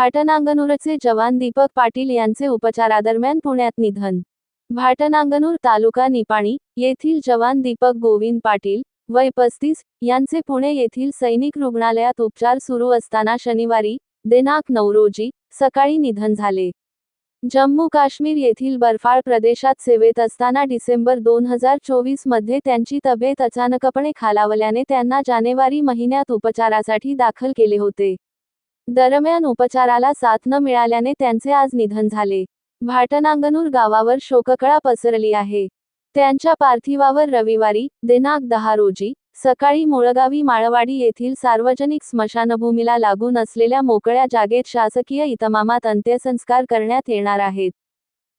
भाटनांगनूरचे जवान दीपक पाटील यांचे उपचारादरम्यान पुण्यात निधन. भाटनांगनूर तालुका निपाणी येथील जवान दीपक गोविंद पाटील वय पस्तीस यांचे पुणे येथील सैनिक रुग्णालयात उपचार सुरू असताना शनिवारी दिनांक नऊ रोजी सकाळी निधन झाले. जम्मू काश्मीर येथील बर्फाळ प्रदेशात सेवेत असताना डिसेंबर दोन हजार चोवीसमध्ये त्यांची तब्येत अचानकपणे खालावल्याने त्यांना जानेवारी महिन्यात उपचारासाठी दाखल केले होते. दरम्यान उपचाराला साथ न मिळाल्याने त्यांचे आज निधन झाले. भाटनांगनूर गावावर शोककळा पसरली आहे. त्यांच्या पार्थिवावर रविवारी दिनांक दहा रोजी सकाळी मुळगावी माळवाडी येथील सार्वजनिक स्मशानभूमीला लागून असलेल्या मोकळ्या जागेत शासकीय इतमामात अंत्यसंस्कार करण्यात येणार आहेत.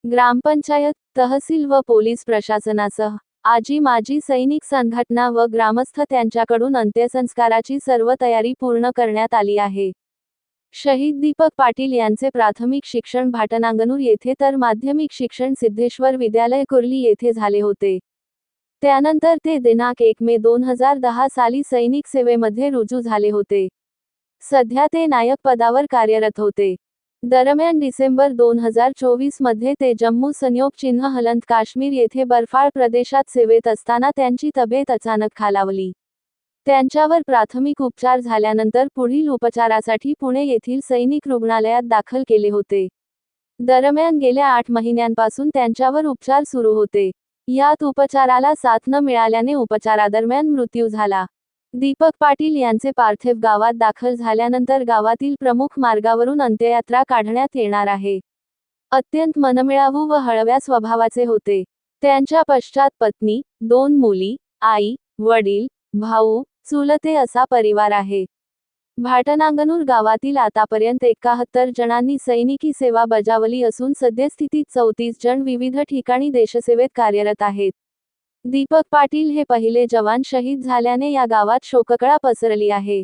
ग्रामपंचायत तहसील व पोलीस प्रशासनासह आजी माजी सैनिक संघटना व ग्रामस्थ त्यांच्याकडून अंत्यसंस्काराची सर्व तयारी पूर्ण करण्यात आली आहे. शहीद दीपक पाटील यांचे प्राथमिक शिक्षण भाटनांगनूर येथे तर माध्यमिक शिक्षण सिद्धेश्वर विद्यालय कुर्ली येथे झाले होते. त्यानंतर ते दिनांक एक मे दोन हजार दहा साली सैनिक सेवेमध्ये रुजू झाले होते. सध्या ते नायक पदावर कार्यरत होते. दरम्यान डिसेंबर दोन हजार चोवीसमध्ये ते जम्मू संयोग चिन्ह हलंत काश्मीर येथे बर्फाळ प्रदेशात सेवेत असताना त्यांची तब्येत अचानक खालावली. त्यांच्यावर प्राथमिक उपचार झाल्यानंतर पुढील उपचारासाठी पुणे येथील सैनिक रुग्णालयात दाखल केले होते. दरम्यान गेल्या आठ महिन्यांपासून त्यांच्यावर उपचार सुरू होते. यात उपचाराला साथ न मिळाल्याने उपचारादरम्यान मृत्यू झाला. दीपक पाटील यांचे पार्थिव गावात दाखल झाल्यानंतर गावातील प्रमुख मार्गावरून अंत्ययात्रा काढण्यात येणार आहे. अत्यंत मनमिळावू व हळव्या स्वभावाचे होते. त्यांच्या पश्चात पत्नी दोन मुली आई वडील भाऊ चुलते असा परिवार आहे. भाटनांगनूर गावातील आतापर्यंत एकाहत्तर जणांनी सैनिकी सेवा बजावली असून सद्यस्थितीत चौतीस जण विविध ठिकाणी देशसेवेत कार्यरत आहेत. दीपक पाटील हे पहिले जवान शहीद झाल्याने या गावात शोककळा पसरली आहे.